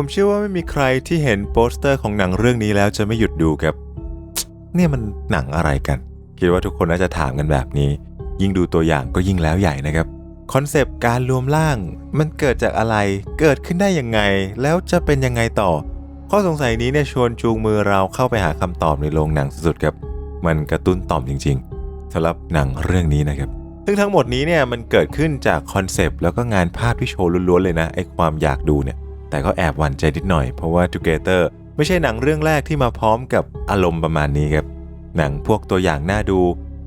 ผมเชื่อว่าไม่มีใครที่เห็นโปสเตอร์ของหนังเรื่องนี้แล้วจะไม่หยุดดูครับ เนี่ยมันหนังอะไรกัน คิดว่าทุกคนน่าจะถามกันแบบนี้ ยิ่งดูตัวอย่างก็ยิ่งแล้วใหญ่นะครับคอนเซปต์การรวมร่าง มันเกิดจากอะไรเกิดขึ้นได้ยังไง แล้วจะเป็นยังไงต่อ ข้อสงสัยนี้เนี่ยชวนจูงมือเราเข้าไปหาคำตอบในโรงหนังสุดๆครับ มันกระตุ้นต่อมจริงๆสำหรับหนังเรื่องนี้นะครับซึ่งทั้งหมดนี้เนี่ยมันเกิดขึ้นจากคอนเซปต์แล้วก็งานภาพที่โชว์ล้วนๆเลยนะไอความอยากดูเนี่ย แต่ก็แอบหวั่นใจนิดหน่อยเพราะว่า Together ไม่ใช่หนังเรื่องแรกที่มาพร้อมกับอารมณ์ประมาณนี้ครับ หนังพวกตัวอย่างน่าดู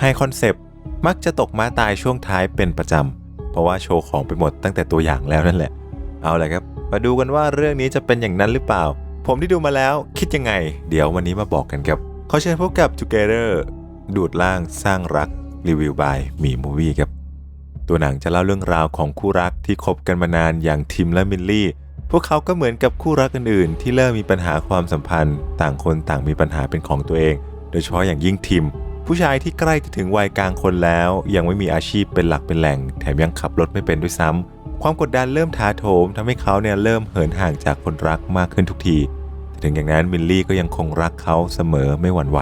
ให้คอนเซปต์ มักจะตกม้าตายช่วงท้ายเป็นประจำ เพราะว่าโชว์ของไปหมดตั้งแต่ตัวอย่างแล้วนั่นแหละ เอาละครับ มาดูกันว่าเรื่องนี้จะเป็นอย่างนั้นหรือเปล่า ผมที่ดูมาแล้วคิดยังไง เดี๋ยววันนี้มาบอกกันครับ ขอเชิญพบกับ Together ดูดล่างสร้างรักรีวิวบายมีมูวี่ครับ ตัวหนังจะเล่าเรื่องราวของคู่รักที่คบกันมานานอย่างทิมและมิลลี่ พวกเขาก็เหมือนกับคู่รักอื่นๆ ที่เริ่มมีปัญหาความสัมพันธ์ ต่างคนต่างมีปัญหาเป็นของตัวเอง โดยเฉพาะอย่างยิ่งทิม ผู้ชายที่ใกล้จะถึงวัยกลางคนแล้ว ยังไม่มีอาชีพเป็นหลักเป็นแหล่ง แถมยังขับรถไม่เป็นด้วยซ้ำความกดดันเริ่มถาโถมทำให้เขาเนี่ยเริ่มเหินห่างจากคนรักมากขึ้นทุกทีแต่ถึงอย่างนั้นมิลลี่ก็ยังคงรักเขาเสมอไม่หวั่นไหว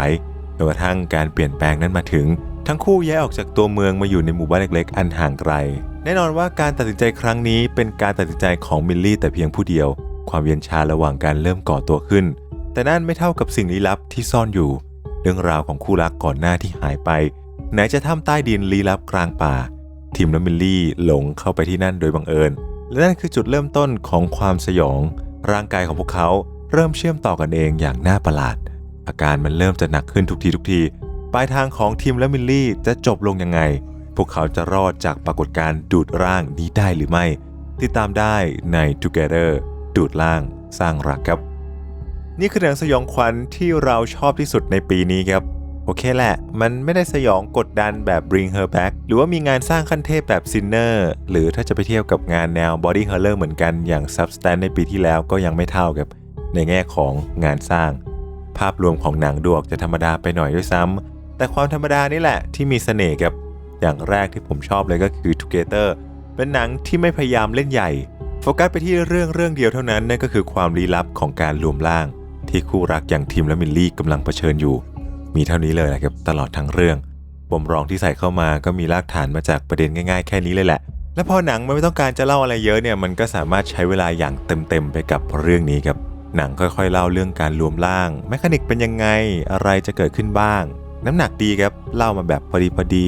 จนกระทั่งการเปลี่ยนแปลงนั้นมาถึง ทั้งคู่ย้ายออกจากตัวเมืองมาอยู่ในหมู่บ้านเล็กๆ อันห่างไกล แน่นอนว่าการตัดสินใจครั้งนี้เป็นการตัดสินใจของมิลลี่แต่เพียงผู้เดียว ความเย็นชาระหว่างการเริ่มก่อตัวขึ้น แต่นั่นไม่เท่ากับสิ่งลี้ลับที่ซ่อนอยู่ เรื่องราวของคู่รักก่อนหน้าที่หายไป ไหนจะถ้ำใต้ดินลี้ลับกลางป่าทิมและมิลลี่หลงเข้าไปที่นั่นโดยบังเอิญ และนั่นคือจุดเริ่มต้นของความสยอง ร่างกายของพวกเขาเริ่มเชื่อมต่อกันเองอย่างน่าประหลาด อาการมันเริ่มจะหนักขึ้นทุกทีทุกที ปลายทางของทีมและมิลลี่จะจบลงยังไง พวกเขาจะรอดจากปรากฏการณ์ดูดร่างนี้ได้หรือไม่ ติดตามได้ใน Together ดูดร่างสร้างรักครับ นี่คือหนังสยองขวัญที่เราชอบที่สุดในปีนี้ครับ โอเคแหละ มันไม่ได้สยองกดดันแบบ Bring Her Back หรือว่ามีงานสร้างขั้นเทพแบบ Sinner หรือถ้าจะไปเทียบกับงานแนว Body Horror เหมือนกันอย่าง Substance ในปีที่แล้วก็ยังไม่เท่ากับ ในแง่ของงานสร้าง ภาพรวมของหนังดูออกจะธรรมดาไปหน่อยด้วยซ้ำแต่ความธรรมดานี่แหละที่มีเสน่ห์ครับ อย่างแรกที่ผมชอบเลยก็คือ Together เป็นหนังที่ไม่พยายามเล่นใหญ่ โฟกัสไปที่เรื่องเรื่องเดียวเท่านั้นนั่นก็คือความลี้ลับของการรวมร่าง ที่คู่รักอย่างทิมและมิลลี่กำลังเผชิญอยู่ มีเท่านี้เลยแหละครับตลอดทั้งเรื่องปมรองที่ใส่เข้ามาก็มีรากฐานมาจากประเด็นง่ายๆ แค่นี้เลยแหละ และพอหนังมันไม่ต้องการจะเล่าอะไรเยอะเนี่ยมันก็สามารถใช้เวลาอย่างเต็มๆไปกับเรื่องนี้ครับหนังค่อยๆเล่าเรื่องการรวมร่างแมคานิกเป็นยังไงอะไรจะเกิดขึ้นบ้าง น้ำหนักดีครับเล่ามาแบบพอดีพอดี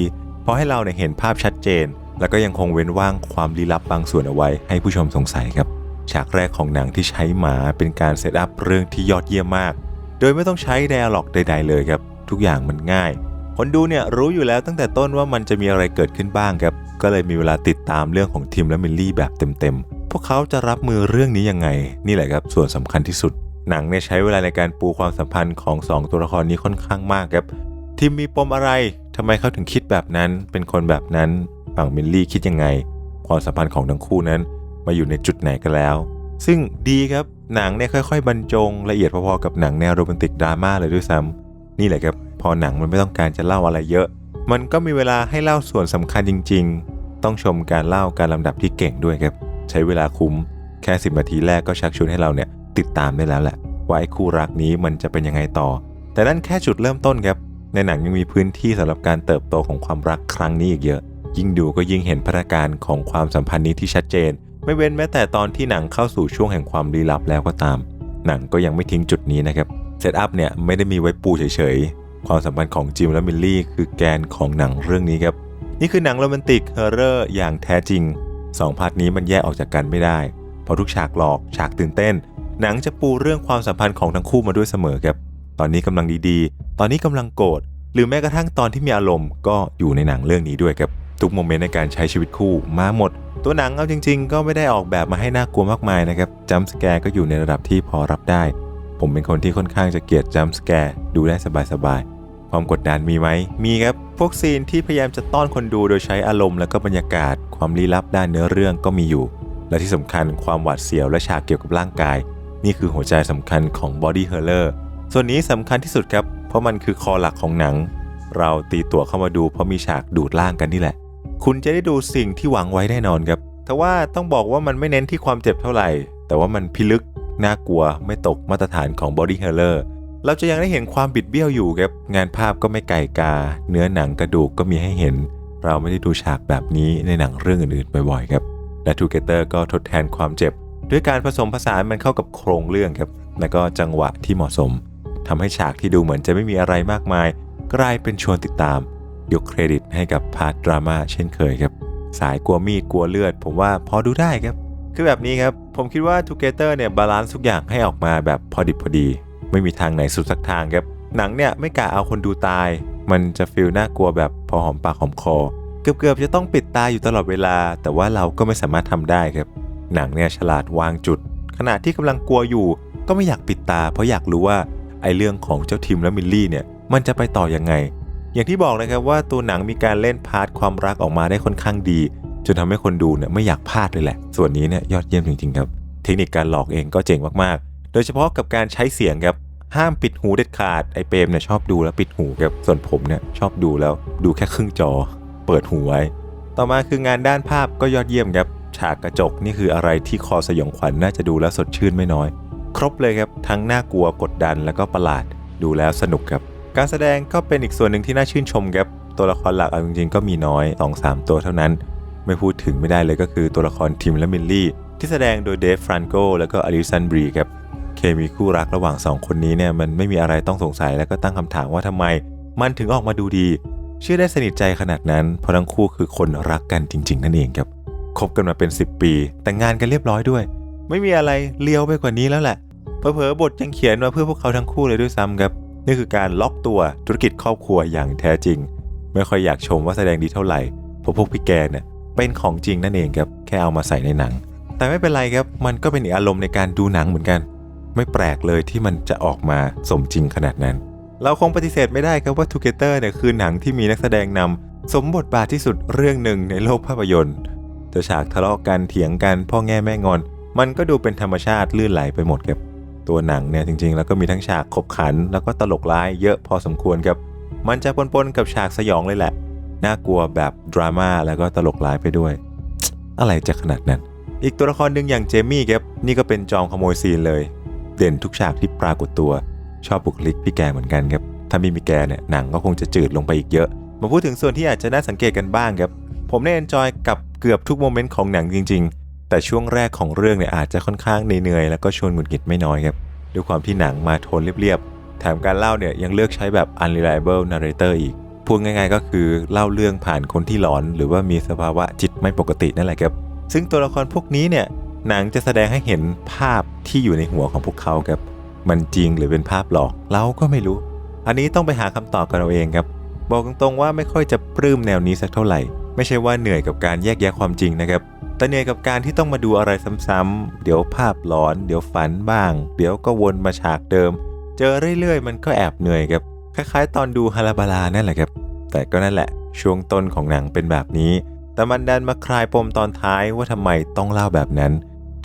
พอให้เราเนี่ยเห็นภาพชัดเจน แล้วก็ยังคงเว้นว่างความลี้ลับบางส่วนเอาไว้ให้ผู้ชมสงสัยครับฉากแรกของหนังที่ใช้หมาเป็นการเซตอัพเรื่องที่ยอดเยี่ยมมาก โดยไม่ต้องใช้ไดอะล็อกใด ๆ เลยครับ ทุกอย่างมันง่าย คนดูเนี่ยรู้อยู่แล้วตั้งแต่ต้นว่ามันจะมีอะไรเกิดขึ้นบ้างครับ ก็เลยมีเวลาติดตามเรื่องของทิมและมิลลี่แบบเต็มๆ พวกเขาจะรับมือเรื่องนี้ยังไง นี่แหละครับส่วนสำคัญที่สุด หนังเนี่ยใช้เวลาในการปูความสัมพันธ์ของสองตัวละครนี้ค่อนข้างมากครับทิมมีปมอะไร ทำไมเขาถึงคิดแบบนั้น เป็นคนแบบนั้น ฝั่งมิลลี่คิดยังไง ความสัมพันธ์ของทั้งคู่นั้น มาอยู่ในจุดไหนกันแล้ว ซึ่งดีครับ หนังเนี่ยค่อย ๆ บรรจง ละเอียดพอๆกับหนังแนวโรแมนติกดราม่าเลยด้วยซ้ำนี่แหละครับ พอหนังมันไม่ต้องการจะเล่าอะไรเยอะ มันก็มีเวลาให้เล่าส่วนสำคัญจริง ๆ ต้องชมการเล่าการลำดับที่เก่งด้วยครับ ใช้เวลาคุ้ม แค่สิบนาทีแรกก็ชักชวนให้เราเนี่ยติดตามได้แล้วแหละว่าไอ้คู่รักนี้มันจะเป็นยังไงต่อ แต่นั่นแค่จุดเริ่มต้นครับ ในหนังยังมีพื้นที่สำหรับการเติบโตของความรักครั้งนี้อีกเยอะ ยิ่งดูก็ยิ่งเห็นพัฒนาการของความสัมพันธ์นี้ที่ชัดเจน ไม่เว้นแม้แต่ตอนที่หนังเข้าสู่ช่วงแห่งความลี้ลับแล้วก็ตาม หนังก็ยังไม่ทิ้งจุดนี้นะครับเซตอัพเนี่ยไม่ได้มีไว้ปูเฉยๆ ความสัมพันธ์ของจิมและมิลลี่คือแกนของหนังเรื่องนี้ครับ นี่คือหนังโรแมนติกเฮอร์เรอร์อย่างแท้จริงสองพาร์ทนี้มันแยกออกจากกันไม่ได้ เพราะทุกฉากหลอกฉากตื่นเต้น หนังจะปูเรื่องความสัมพันธ์ของทั้งคู่มาด้วยเสมอครับ ตอนนี้กำลังดีๆ ตอนนี้กำลังโกรธ หรือแม้กระทั่งตอนที่มีอารมณ์ก็อยู่ในหนังเรื่องนี้ด้วยครับ ทุกโมเมนต์ในการใช้ชีวิตคู่มาหมด ตัวหนังเอาจริง ๆ ก็ไม่ได้ออกแบบมาให้น่ากลัวมากมายนะครับจัมป์สแกร์ก็อยู่ในระดับที่พอรับได้ ผมเป็นคนที่ค่อนข้างจะเกลียดจัมป์สแกร์ดูได้สบายๆ ความกดดันมีไหม มีครับ พวกซีนที่พยายามจะต้อนคนดูโดยใช้อารมณ์และก็บรรยากาศ ความลี้ลับด้านเนื้อเรื่องก็มีอยู่ และที่สำคัญความหวาดเสียวและฉากเกี่ยวกับร่างกาย นี่คือหัวใจสำคัญของ Body Horror ส่วนนี้สำคัญที่สุดครับ เพราะมันคือคอหลักของหนัง เราตีตั๋วเข้ามาดูเพราะมีฉากดูดร่างกันนี่แหละ คุณจะได้ดูสิ่งที่หวังไว้แน่นอนครับแต่ว่าต้องบอกว่ามันไม่เน้นที่ความเจ็บเท่าไหร่ แต่ว่ามันพิลึกน่ากลัวไม่ตกมาตรฐานของ Body Horror เราจะยังได้เห็นความบิดเบี้ยวอยู่ครับงานภาพก็ไม่ไก่กา เนื้อหนังกระดูกก็มีให้เห็น เราไม่ได้ดูฉากแบบนี้ในหนังเรื่องอื่นๆบ่อยๆครับและ Together ก็ทดแทนความเจ็บ ด้วยการผสมผสานมันเข้ากับโครงเรื่องครับและก็จังหวะที่เหมาะสม ทำให้ฉากที่ดูเหมือนจะไม่มีอะไรมากมาย กลายเป็นชวนติดตาม ยกเครดิตให้กับพาร์ทดราม่าเช่นเคยครับ สายกลัวมีดกลัวเลือด ผมว่าพอดูได้ครับ คือแบบนี้ครับ ผมคิดว่า Together เนี่ยบาลานซ์ทุกอย่างให้ออกมาแบบพอดิบพอดี ไม่มีทางไหนสุดสักทางครับ หนังเนี่ยไม่กะเอาคนดูตาย มันจะฟีลน่ากลัวแบบพอหอมปากหอมคอ เกือบๆจะต้องปิดตาอยู่ตลอดเวลา แต่ว่าเราก็ไม่สามารถทำได้ครับ หนังเนี่ยฉลาดวางจุด ขณะที่กำลังกลัวอยู่ ก็ไม่อยากปิดตา เพราะอยากรู้ว่า ไอเรื่องของเจ้าทิมและมิลลี่เนี่ยมันจะไปต่อยังไง อย่างที่บอกนะครับว่าตัวหนังมีการเล่นพาร์ทความรักออกมาได้ค่อนข้างดี จนทำให้คนดูเนี่ยไม่อยากพลาดเลยแหละ ส่วนนี้เนี่ยยอดเยี่ยมจริงๆครับ เทคนิคการหลอกเองก็เจ๋งมากๆ โดยเฉพาะกับการใช้เสียงครับห้ามปิดหูเด็ดขาดไอเปมเนี่ยชอบดูแล้วปิดหูครับส่วนผมเนี่ยชอบดูแล้วดูแค่ครึ่งจอ เปิดหูไว้ต่อมาคืองานด้านภาพก็ยอดเยี่ยมครับฉากกระจกนี่คืออะไรที่คอสยองขวัญน่าจะดูแล้วสดชื่นไม่น้อย ครบเลยครับ ทั้งน่ากลัวกดดันแล้วก็ประหลาดดูแล้วสนุกครับ การแสดงก็เป็นอีกส่วนหนึ่งที่น่าชื่นชมครับ ตัวละครหลักเอาจริงๆก็มีน้อย 2-3 ตัวเท่านั้น ไม่พูดถึงไม่ได้เลยก็คือตัวละครทิมและมิลลี่ ที่แสดงโดยเดฟฟรานโกแล้วก็อลิสันบรีครับเคมีคู่รักระหว่าง 2 คนนี้เนี่ยมันไม่มีอะไรต้องสงสัยแล้วก็ตั้งคำถามว่าทำไม มันถึงออกมาดูดี เชื่อได้สนิทใจขนาดนั้น เพราะทั้งคู่คือคนรักกันจริง ๆ นั่นเองครับคบกันมาเป็น 10 ปี แต่งงานกันเรียบร้อยด้วย ไม่มีอะไรเลี้ยวไปกว่านี้แล้วแหละ เผลอๆบทยังเขียนมาเพื่อพวกเขาทั้งคู่เลยด้วยซ้ำครับ นี่คือการล็อกตัวธุรกิจครอบครัวอย่างแท้จริง ไม่ค่อยอยากชมว่าแสดงดีเท่าไหร่เพราะพวกพี่แกเนี่ยเป็นของจริงนั่นเองครับแค่เอามาใส่ในหนัง แต่ไม่เป็นไรครับมันก็เป็นอีกอารมณ์ในการดูหนังเหมือนกัน ไม่แปลกเลยที่มันจะออกมาสมจริงขนาดนั้น เราคงปฏิเสธไม่ได้ครับว่า Together เนี่ยคือหนังที่มีนักแสดงนำสมบทบาทที่สุดเรื่องหนึ่งในโลกภาพยนตร์แต่ฉากทะเลาะกันเถียงกันพ่อแง่แม่งอน มันก็ดูเป็นธรรมชาติลื่นไหลไปหมดครับ ตัวหนังเนี่ยจริงๆ แล้วก็มีทั้งฉากขบขัน แล้วก็ตลกร้ายเยอะพอสมควรครับ มันจะปนๆกับฉากสยองเลยแหละ น่ากลัวแบบดราม่าแล้วก็ตลกร้ายไปด้วย อะไรจะขนาดนั้น อีกตัวละครหนึ่งอย่างเจมี่ครับนี่ก็เป็นจอมขโมยซีนเลย เด่นทุกฉากที่ปรากฏตัว ชอบบุคลิกพี่แกเหมือนกันครับถ้าไม่มีแกเนี่ยหนังก็คงจะจืดลงไปอีกเยอะมาพูดถึงส่วนที่อาจจะน่าสังเกตกันบ้างครับผมได้เอนจอยกับเกือบทุกโมเมนต์ของหนังจริงๆ แต่ช่วงแรกของเรื่องเนี่ยอาจจะค่อนข้างเหนื่อยๆแล้วก็ชวนหงุดหงิดไม่น้อยครับด้วยความที่หนังมาโทนเรียบๆแถมการเล่าเนี่ยยังเลือกใช้แบบ unreliable narrator อีกพูดง่ายๆก็คือเล่าเรื่องผ่านคนที่หลอน หรือว่ามีสภาวะจิตไม่ปกตินั่นแหละครับ ซึ่งตัวละครพวกนี้เนี่ยหนังจะแสดงให้เห็นภาพที่อยู่ในหัวของพวกเขาครับ มันจริงหรือเป็นภาพหลอกเราก็ไม่รู้ อันนี้ต้องไปหาคำตอบกันเอาเองครับ บอกตรงๆว่าไม่ค่อยจะปลื้มแนวนี้สักเท่าไหร่ ไม่ใช่ว่าเหนื่อยกับการแยกแยะความจริงนะครับ แต่เนื่ยกับการที่ต้องมาดูอะไรซ้ำๆ เดี๋ยวภาพหลอน เดี๋ยวฝันบ้าง เดี๋ยวก็วนมาฉากเดิม เจอเรื่อยๆ มันก็แอบเหนื่อยครับ คล้ายๆ ตอนดูฮาราบาลานั่นแหละครับ แต่ก็นั่นแหละ ช่วงต้นของหนังเป็นแบบนี้ แต่มันดันมาคลายปมตอนท้ายว่าทำไมต้องเล่าแบบนั้น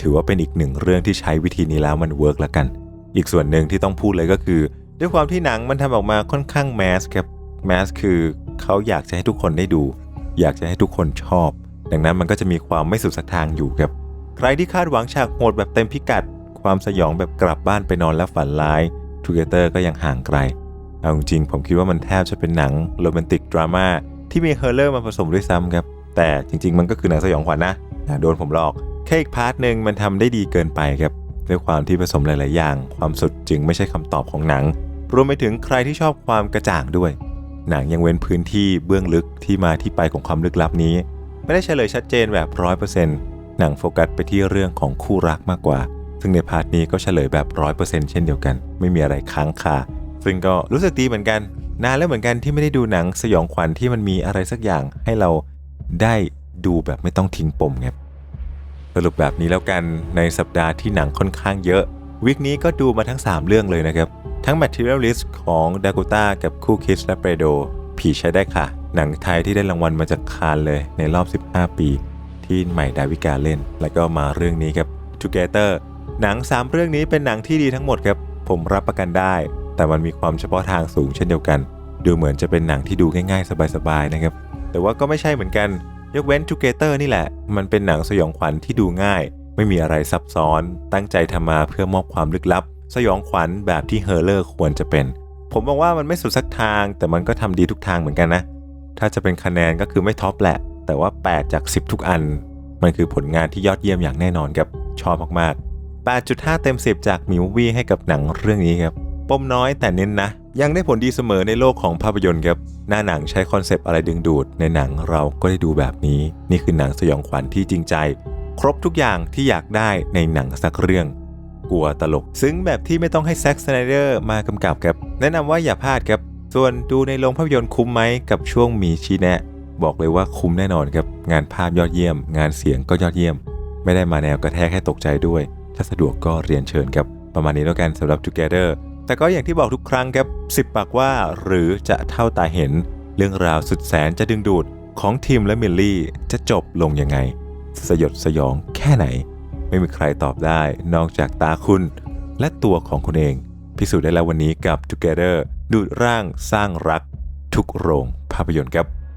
ถือว่าเป็นอีกหนึ่งเรื่องที่ใช้วิธีนี้แล้วมันเวิร์กละกัน อีกส่วนหนึ่งที่ต้องพูดเลยก็คือ ด้วยความที่หนังมันทำออกมาค่อนข้างแมสครับ แมสคือเขาอยากจะให้ทุกคนได้ดู อยากจะให้ทุกคนชอบ ดังนั้นมันก็จะมีความไม่สุดสักทางอยู่ครับ ใครที่คาดหวังฉากโหดแบบเต็มพิกัด ความสยองแบบกลับบ้านไปนอนแล้วฝันร้ายทูเกเตอร์ก็ยังห่างไกล เอาจริงๆผมคิดว่ามันแทบจะเป็นหนังโรแมนติกดราม่าที่มีเฮอร์เลอร์มาผสมด้วยซ้ำครับ แต่จริง ๆ มันก็คือหนังสยองขวัญนะอย่าโดนผมหลอกแค่อีกพาร์ทหนึ่งมันทำได้ดีเกินไปครับด้วยความที่ผสมหลาย ๆ อย่าง ความสุดจึงไม่ใช่คำตอบของหนัง รวมไปถึงใครที่ชอบความกระจ่างด้วย หนังยังเว้นพื้นที่เบื้องลึกที่มาที่ไปของความลึกลับนี้ ไม่ได้เฉลยชัดเจนแบบร้อยเปอร์เซ็นต์หนังโฟกัสไปที่เรื่องของคู่รักมากกว่า ซึ่งในพาร์ทนี้ก็เฉลยแบบร้อยเปอร์เซ็นต์เช่นเดียวกัน ไม่มีอะไรค้างคา ซึ่งก็รู้สึกดีเหมือนกัน นานแล้วเหมือนกันที่ไม่ได้ดูหนังสยองขวัญที่มันมีอะไรสักอย่างให้เราได้ดูแบบไม่ต้องทิ้งปมครับสรุปแบบนี้แล้วกันในสัปดาห์ที่หนังค่อนข้างเยอะ วิกนี้ก็ดูมาทั้ง 3 เรื่องเลยนะครับ ทั้ง Materialist ของดากูต้ากับคู่คิสและเปโด ผีใช้ได้ค่ะ หนังไทยที่ได้รางวัลมาจากคานเลยในรอบ 15 ปี ที่ใหม่ดาวิกาเล่น แล้วก็มาเรื่องนี้ครับ Together หนัง 3 เรื่องนี้เป็นหนังที่ดีทั้งหมดครับ ผมรับประกันได้ แต่มันมีความเฉพาะทางสูงเช่นเดียวกัน ดูเหมือนจะเป็นหนังที่ดูง่ายๆ สบายๆนะครับ แต่ว่าก็ไม่ใช่เหมือนกัน ยกเว้น Together นี่แหละ มันเป็นหนังสยองขวัญที่ดูง่าย ไม่มีอะไรซับซ้อน ตั้งใจทำมาเพื่อมอบความลึกลับ สยองขวัญแบบที่เฮอร์เลอร์ควรจะเป็น ผมมองว่ามันไม่สุดสักทาง แต่มันก็ทำดีทุกทางเหมือนกันนะ ถ้าจะเป็นคะแนนก็คือไม่ท็อปแหละ แต่ว่า 8 จาก 10 ทุกอัน มันคือผลงานที่ยอดเยี่ยมอย่างแน่นอนครับชอบมากๆ 8.5 เต็ม 10 จากมิววี่ให้กับหนังเรื่องนี้ครับปมน้อยแต่เน้นนะ ยังได้ผลดีเสมอในโลกของภาพยนตร์ครับหน้าหนังใช้คอนเซปต์อะไรดึงดูด ในหนังเราก็ได้ดูแบบนี้ นี่คือหนังสยองขวัญที่จริงใจ ครบทุกอย่างที่อยากได้ในหนังสักเรื่อง กลัวตลก ซึ้งแบบที่ไม่ต้องให้แซ็กสไนเดอร์มากำกับครับ แนะนำว่าอย่าพลาดครับ ส่วนดูในโรงภาพยนตร์คุ้มไหมกับช่วงมีชี้แนะ บอกเลยว่าคุ้มแน่นอนครับ งานภาพยอดเยี่ยม งานเสียงก็ยอดเยี่ยม ไม่ได้มาแนวกระแทกให้ตกใจด้วย ถ้าสะดวกก็เรียนเชิญครับ ประมาณนี้แล้วกันสำหรับ Together แต่ก็อย่างที่บอกทุกครั้งครับ10ปากว่าหรือจะเท่าตาเห็น เรื่องราวสุดแสนจะดึงดูดของทีมและมิลลี่จะจบลงยังไง สยดสยองแค่ไหน ไม่มีใครตอบได้ นอกจากตาคุณ และตัวของคุณเอง พิสูจน์ได้แล้ววันนี้กับ Together ดูดร่างสร้างรัก ทุกโรงภาพยนตร์ครับ